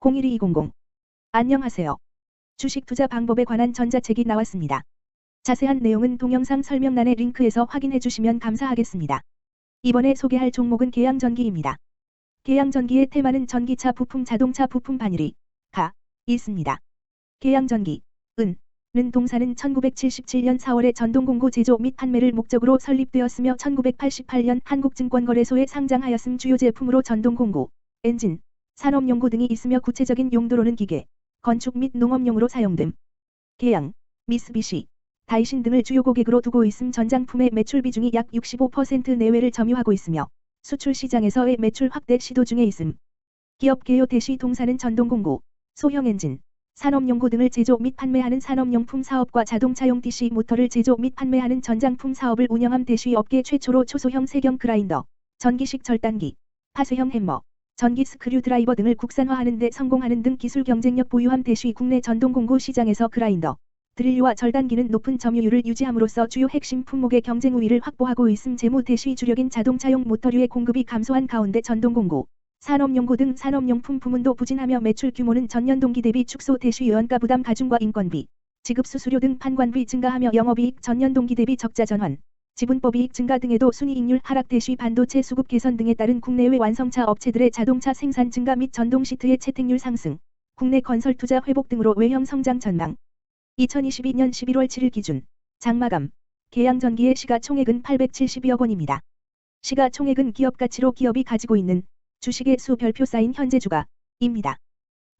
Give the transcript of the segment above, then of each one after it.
01200 안녕하세요. 주식 투자 방법에 관한 전자책이 나왔습니다. 자세한 내용은 동영상 설명란의 링크에서 확인해 주시면 감사하겠습니다. 이번에 소개할 종목은 계양전기입니다. 계양전기의 테마는 전기차 부품 자동차 부품 반일이 가 있습니다. 계양전기 은 는 동사는 1977년 4월에 전동공구 제조 및 판매를 목적으로 설립되었으며 1988년 한국증권거래소에 상장하였음 주요 제품으로 전동공구, 엔진, 산업용구 등이 있으며 구체적인 용도로는 기계, 건축 및 농업용으로 사용됨. 계양, 미쓰비시, 다이신 등을 주요 고객으로 두고 있음 전장품의 매출 비중이 약 65% 내외를 점유하고 있으며 수출 시장에서의 매출 확대 시도 중에 있음. 기업 개요 대시 동사는 전동공구, 소형 엔진, 산업용구 등을 제조 및 판매하는 산업용품 사업과 자동차용 DC 모터를 제조 및 판매하는 전장품 사업을 운영함 대시 업계 최초로 초소형 세경 그라인더, 전기식 절단기, 파쇄형 햄머, 전기 스크류 드라이버 등을 국산화하는 데 성공하는 등 기술 경쟁력 보유함 대시 국내 전동 공구 시장에서 그라인더, 드릴류와 절단기는 높은 점유율을 유지함으로써 주요 핵심 품목의 경쟁 우위를 확보하고 있음 재무 대시 주력인 자동차용 모터류의 공급이 감소한 가운데 전동 공구, 산업용구 등 산업용품 부문도 부진하며 매출 규모는 전년 동기 대비 축소 대시 연가 부담 가중과 인건비, 지급 수수료 등 판관비 증가하며 영업이익 전년 동기 대비 적자 전환, 지분법이익 증가 등에도 순이익률 하락 대시 반도체 수급 개선 등에 따른 국내외 완성차 업체들의 자동차 생산 증가 및 전동 시트의 채택률 상승, 국내 건설 투자 회복 등으로 외형 성장 전망. 2022년 11월 7일 기준 장마감 계양전기의 시가총액은 872억 원입니다. 시가총액은 기업 가치로 기업이 가지고 있는 주식의 수 별표 쌓인 현재 주가입니다.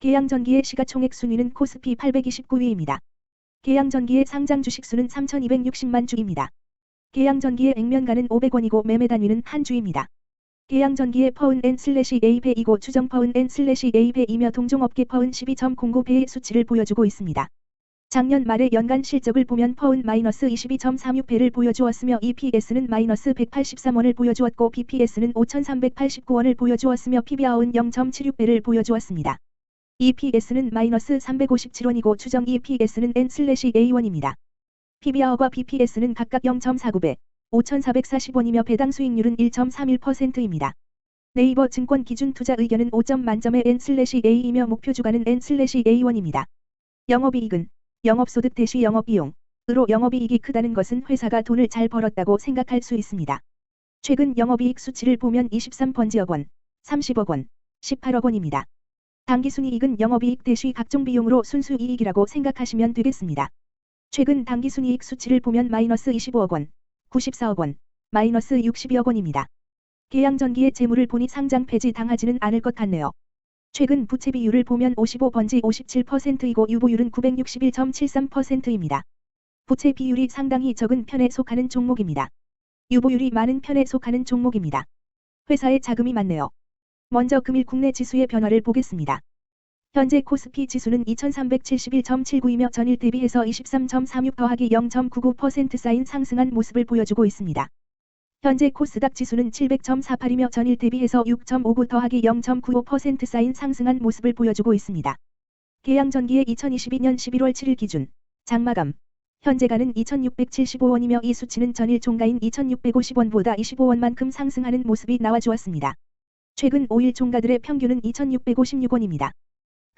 계양전기의 시가총액 순위는 코스피 829위입니다. 계양전기의 상장 주식수는 3,260만 주입니다. 계양전기의 액면가는 500원이고 매매 단위는 한 주입니다. 계양전기의 퍼은 N 슬래시 A배이고 추정 퍼은 N 슬래시 A배이며 동종업계 퍼은 12.09배의 수치를 보여주고 있습니다. 작년 말의 연간 실적을 보면 퍼은 마이너스 22.36배를 보여주었으며 EPS는 마이너스 183원을 보여주었고 BPS는 5,389원을 보여주었으며 PBR은 0.76배를 보여주었습니다. EPS는 마이너스 357원이고 추정 EPS는 N/A1입니다. PBR과 BPS는 각각 0.49배, 5,440원이며 배당 수익률은 1.31%입니다. 네이버 증권 기준 투자 의견은 5점 만점의 N/A이며 목표 주가는 N/A1입니다. 영업이익은 영업소득 대시 영업비용으로 영업이익이 크다는 것은 회사가 돈을 잘 벌었다고 생각할 수 있습니다. 최근 영업이익 수치를 보면 23번지억 원, 30억 원, 18억 원입니다. 당기순이익은 영업이익 대시 각종 비용으로 순수이익이라고 생각하시면 되겠습니다. 최근 당기순이익 수치를 보면 마이너스 25억 원, 94억 원, 마이너스 60여억 원입니다. 계양 전기의 재물을 보니 상장 폐지 당하지는 않을 것 같네요. 최근 부채 비율을 보면 55번지 57%이고 유보율은 961.73%입니다. 부채 비율이 상당히 적은 편에 속하는 종목입니다. 유보율이 많은 편에 속하는 종목입니다. 회사에 자금이 많네요. 먼저 금일 국내 지수의 변화를 보겠습니다. 현재 코스피 지수는 2371.79이며 전일 대비해서 23.36 더하기 0.99% 쌓인 상승한 모습을 보여주고 있습니다. 현재 코스닥 지수는 700.48이며 전일 대비해서 6.59 더하기 0.95% 쌓인 상승한 모습을 보여주고 있습니다. 계양전기의 2022년 11월 7일 기준 장마감 현재가는 2675원이며 이 수치는 전일 종가인 2650원보다 25원만큼 상승하는 모습이 나와주었습니다. 최근 5일 종가들의 평균은 2656원입니다.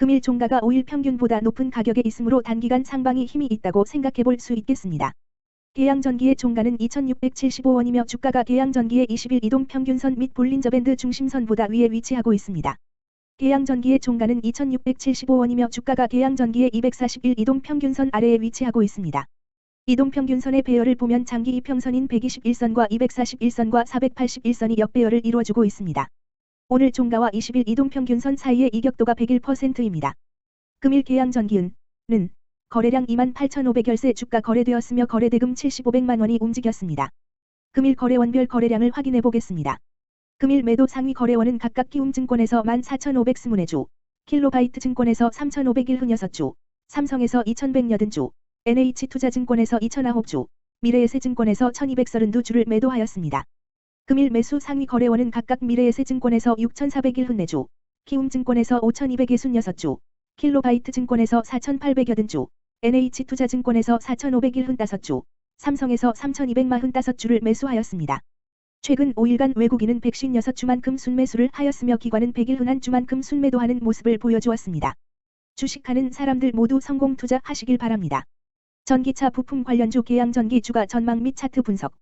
금일 종가가 5일 평균보다 높은 가격에 있으므로 단기간 상방이 힘이 있다고 생각해 볼 수 있겠습니다. 계양전기의 종가는 2675원이며 주가가 계양전기의 20일 이동 평균선 및 볼린저밴드 중심선보다 위에 위치하고 있습니다. 계양전기의 종가는 2675원이며 주가가 계양전기의 241 이동 평균선 아래에 위치하고 있습니다. 이동 평균선의 배열을 보면 장기 이평선인 121선과 241선과 481선이 역배열을 이루어주고 있습니다. 오늘 종가와 20일 이동 평균선 사이의 이격도가 101%입니다. 금일 계양 전기은 는 거래량 28,500 열세 주가 거래되었으며 거래대금 7,500만 원이 움직였습니다. 금일 거래원별 거래량을 확인해 보겠습니다. 금일 매도 상위 거래원은 각각 키움증권에서 14,524주, 킬로바이트 증권에서 3,501흔6주, 삼성에서 2,180주, NH투자증권에서 2,009주, 미래에셋증권에서 1,232주를 매도하였습니다. 금일 매수 상위 거래원은 각각 미래에셋증권에서 6,401흔4주, 키움증권에서 5,266주, 킬로바이트 증권에서 4,880주, NH투자증권에서 4,501흔 5주, 삼성에서 3,245주를 매수하였습니다. 최근 5일간 외국인은 156주만큼 순매수를 하였으며 기관은 100일 흔한 주만큼 순매도하는 모습을 보여주었습니다. 주식하는 사람들 모두 성공 투자하시길 바랍니다. 전기차 부품 관련주 계양 전기 주가 전망 및 차트 분석